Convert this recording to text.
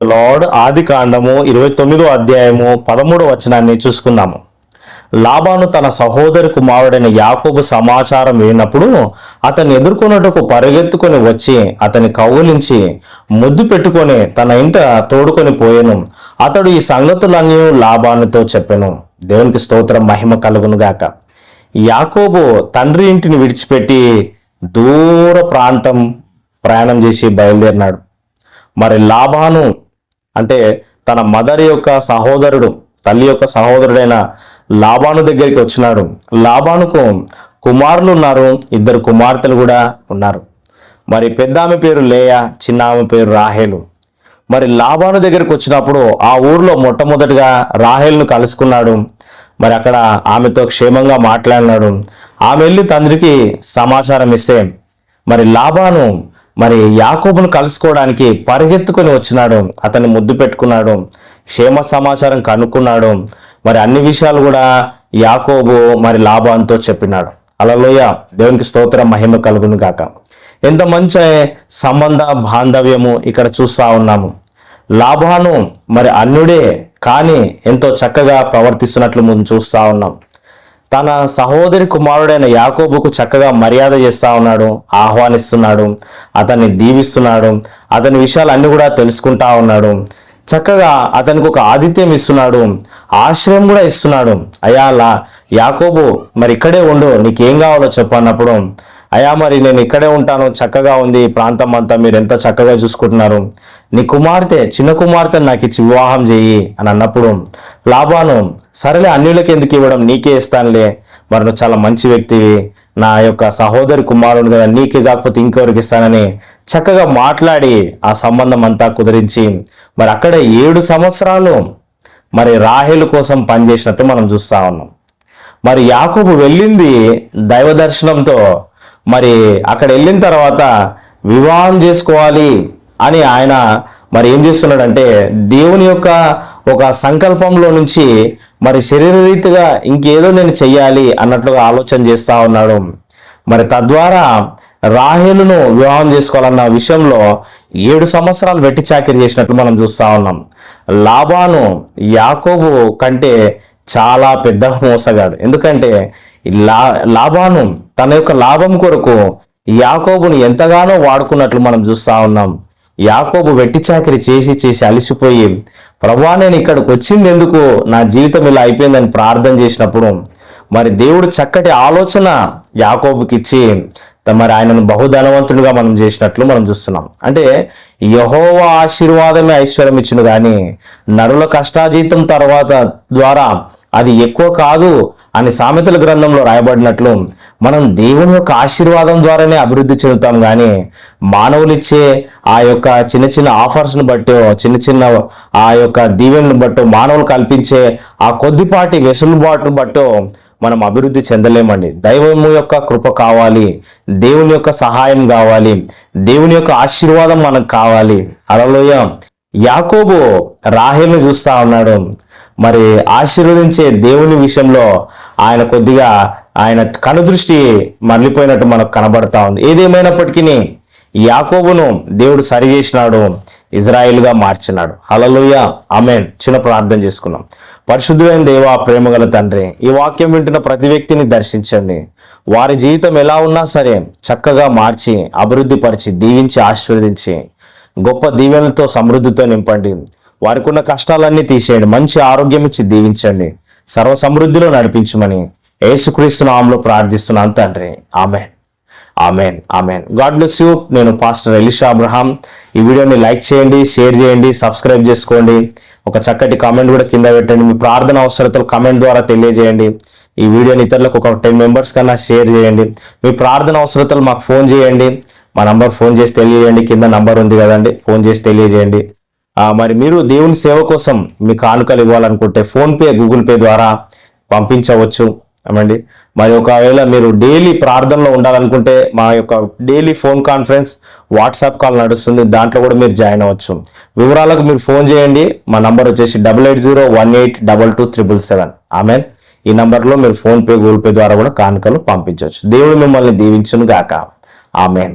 Lord ఆది కాండము ఇరవై తొమ్మిదో అధ్యాయము పదమూడో వచనాన్ని చూసుకుందాము. లాబాను తన సహోదరి కుమారుడైన యాకోబు సమాచారం విన్నప్పుడు అతన్ని ఎదుర్కొన్నట్టుకు పరిగెత్తుకొని వచ్చి అతని కౌగులించి ముద్దు పెట్టుకొని తన ఇంట తోడుకొని పోయాను. అతడు ఈ సంగతులన్నీ లాబానుతో చెప్పాను. దేవునికి స్తోత్రం మహిమ కలుగును గాక. యాకోబు తండ్రి ఇంటిని విడిచిపెట్టి దూర ప్రాంతం ప్రయాణం చేసి బయలుదేరినాడు. మరి లాభాను అంటే తన మదర్ యొక్క సహోదరుడు తల్లి యొక్క సహోదరుడైన లాభాను దగ్గరికి వచ్చినాడు. లాభానుకు కుమారులు ఉన్నారు ఇద్దరు కుమార్తెలు కూడా ఉన్నారు. మరి పెద్ద ఆమె పేరు లేయా చిన్న ఆమె పేరు రాహేలు. మరి లాభాను దగ్గరికి వచ్చినప్పుడు ఆ ఊర్లో మొట్టమొదటిగా రాహేల్ను కలుసుకున్నాడు. మరి అక్కడ ఆమెతో క్షేమంగా మాట్లాడినాడు. ఆమె వెళ్ళి తండ్రికి సమాచారం ఇస్తే మరి లాభాను మరి యాకోబును కలుసుకోవడానికి పరిగెత్తుకొని వచ్చినాడు. అతన్ని ముద్దు పెట్టుకున్నాడు. క్షేమ సమాచారం కనుక్కున్నాడు. మరి అన్ని విషయాలు కూడా యాకోబు మరి లాభంతో చెప్పినాడు. అలలోయ దేవునికి స్తోత్రం మహిమ కలుగును గాక. ఎంత మంచి సంబంధ బాంధవ్యము ఇక్కడ చూస్తా ఉన్నాము. లాభాను మరి అన్నుడే కానీ ఎంతో చక్కగా ప్రవర్తిస్తున్నట్లు ముందు చూస్తా ఉన్నాం. తన సహోదరి కుమారుడైన యాకోబుకు చక్కగా మర్యాద చేస్తా ఉన్నాడు ఆహ్వానిస్తున్నాడు అతన్ని దీవిస్తున్నాడు అతని విషయాలు అన్ని కూడా తెలుసుకుంటా ఉన్నాడు. చక్కగా అతనికి ఒక ఆతిథ్యం ఇస్తున్నాడు ఆశ్రయం కూడా ఇస్తున్నాడు. అయా లా యాకోబు మరి ఇక్కడే ఉండు నీకేం కావాలో చెప్పు అన్నప్పుడు మరి నేను ఇక్కడే ఉంటాను చక్కగా ఉంది ప్రాంతం అంతా మీరు ఎంత చక్కగా చూసుకుంటున్నారు. నీ కుమార్తె చిన్న కుమార్తెను నాకు ఇచ్చి వివాహం చేయి అని అన్నప్పుడు లాభాను సరేలే అన్యులకి ఎందుకు ఇవ్వడం? నీకే ఇస్తానులే. మరి నువ్వు చాలా మంచి వ్యక్తివి. నా యొక్క సహోదరి కుమారుడు కదా నీకే కాకపోతే ఇంకెవరికి ఇస్తానని చక్కగా మాట్లాడి ఆ సంబంధం అంతా కుదిరించి మరి అక్కడ ఏడు సంవత్సరాలు మరి రాహేలు కోసం పనిచేసినట్టు మనం చూస్తా ఉన్నాం. మరి యాకోబు వెళ్ళింది దైవ దర్శనంతో. మరి అక్కడ వెళ్ళిన తర్వాత వివాహం చేసుకోవాలి. అని ఆయన మరి ఏం చేస్తున్నాడంటే దేవుని యొక్క ఒక సంకల్పంలో నుంచి మరి శరీరరీతిగా ఇంకేదో నేను చెయ్యాలి అన్నట్లుగా ఆలోచన చేస్తా ఉన్నాడు. మరి తద్వారా రాహేలును వివాహం చేసుకోవాలన్న విషయంలో ఏడు సంవత్సరాలు వెట్టి చాకిరి చేసినట్లు మనం చూస్తా ఉన్నాం. లాభాను యాకోబు కంటే చాలా పెద్ద మోసగాడు. ఎందుకంటే లా లాభాను తన యొక్క లాభం కొరకు యాకోబును ఎంతగానో వాడుకున్నట్లు మనం చూస్తా ఉన్నాం. యాకోబు వెట్టి చాకిరి చేసి చేసి అలసిపోయి ప్రభా నేను ఇక్కడికి వచ్చింది ఎందుకు? నా జీవితం ఇలా అయిపోయిందని ప్రార్థన చేసినప్పుడు మరి దేవుడు చక్కటి ఆలోచన యాకోబుకి ఇచ్చి మరి ఆయనను బహుధనవంతుడిగా మనం చేసినట్లు మనం చూస్తున్నాం. అంటే యహోవ ఆశీర్వాదమే ఐశ్వర్యం ఇచ్చును కానీ నరుల కష్టాజీతం తర్వాత ద్వారా అది ఎక్కువ కాదు అని సామెతల గ్రంథంలో రాయబడినట్లు మనం దేవుని యొక్క ఆశీర్వాదం ద్వారానే అభివృద్ధి చెందుతాం కానీ మానవులు ఇచ్చే ఆ యొక్క చిన్న చిన్న ఆఫర్స్ను బట్టో చిన్న చిన్న ఆ యొక్క దీవెనను బట్టో మానవులు కల్పించే ఆ కొద్దిపాటి వెసులుబాటును బట్టో మనం అభివృద్ధి చెందలేమండి. దైవము యొక్క కృప కావాలి దేవుని యొక్క సహాయం కావాలి దేవుని యొక్క ఆశీర్వాదం మనకు కావాలి. అలలోయ యాకోబు రాహేల్ని చూస్తా ఉన్నాడు. మరి ఆశీర్వదించే దేవుని విషయంలో ఆయన కొద్దిగా ఆయన కనుదృష్టి మరలిపోయినట్టు మనకు కనబడతా ఉంది. ఏదేమైనప్పటికీ యాకోబును దేవుడు సరి చేసినాడు ఇజ్రాయిల్గా మార్చినాడు. Hallelujah amen. చిన్న ప్రార్థన చేసుకున్నాం. పరిశుద్ధులైన దేవ ప్రేమగల తండ్రి ఈ వాక్యం వింటున్న ప్రతి వ్యక్తిని దర్శించండి. వారి జీవితం ఎలా ఉన్నా సరే చక్కగా మార్చి అభివృద్ధి పరిచి దీవించి ఆశీర్వదించి గొప్ప దీవెనలతో సమృద్ధితో నింపండి. వారికి ఉన్న కష్టాలన్నీ తీసేయండి. మంచి ఆరోగ్యం ఇచ్చి దీవించండి. సర్వ సమృద్ధిలో నడిపించమని యేసుక్రీస్తు నామంలో ప్రార్థిస్తున్నాను తండ్రి. Amen. Amen. Amen. God bless you. నేను పాస్టర్ ఎలిషా అబ్రహాం. ఈ వీడియోని లైక్ చేయండి షేర్ చేయండి సబ్స్క్రైబ్ చేసుకోండి. ఒక చక్కటి కామెంట్ కూడా కింద పెట్టండి. మీ ప్రార్థన అవసరతలు కామెంట్ ద్వారా తెలియజేయండి. ఈ వీడియోని ఇతరులకు ఒక టెన్ మెంబర్స్ కన్నా షేర్ చేయండి. మీ ప్రార్థన అవసరతలు మాకు ఫోన్ చేయండి. మా నంబర్ ఫోన్ చేసి తెలియజేయండి. కింద నంబర్ ఉంది కదండి. ఫోన్ చేసి తెలియజేయండి. మరి మీరు దేవుని సేవ కోసం మీ కానుకలు ఇవ్వాలనుకుంటే ఫోన్పే గూగుల్ పే ద్వారా పంపించవచ్చు. ఏమండి? మరి ఒకవేళ మీరు డైలీ ప్రార్థనలో ఉండాలనుకుంటే మా యొక్క daily phone conference WhatsApp call నడుస్తుంది. దాంట్లో కూడా మీరు జాయిన్ అవ్వచ్చు. వివరాలకు మీరు ఫోన్ చేయండి. మా నంబర్ వచ్చేసి double eight zero one eight double two triple seven. ఆమె ఈ నంబర్లో మీరు ఫోన్పే గూగుల్ పే ద్వారా కూడా కానుకలు పంపించవచ్చు. దేవుడు మిమ్మల్ని దీవించును గాక ఆమెన్.